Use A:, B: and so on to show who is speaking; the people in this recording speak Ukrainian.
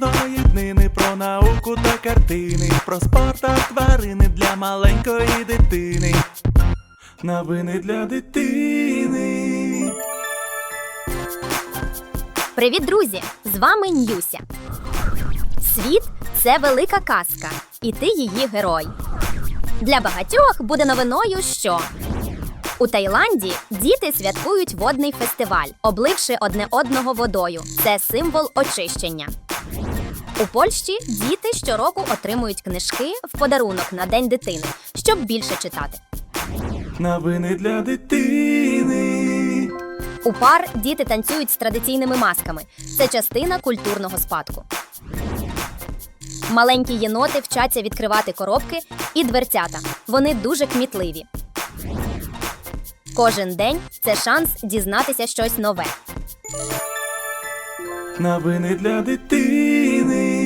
A: кожної днини, про науку та картини, про спорт та тварини для маленької дитини. Новини для дитини.
B: Привіт, друзі! З вами Ньюся. Світ це велика казка, і ти її герой. Для багатьох буде новиною, що у Таїланді діти святкують водний фестиваль, обливши одне одного водою. Це символ очищення. У Польщі діти щороку отримують книжки в подарунок на День дитини, щоб більше читати.
A: Новини для дитини.
B: У пар діти танцюють з традиційними масками. Це частина культурного спадку. Маленькі єноти вчаться відкривати коробки і дверцята. Вони дуже кмітливі. Кожен день це шанс дізнатися щось нове.
A: Новини для дитини.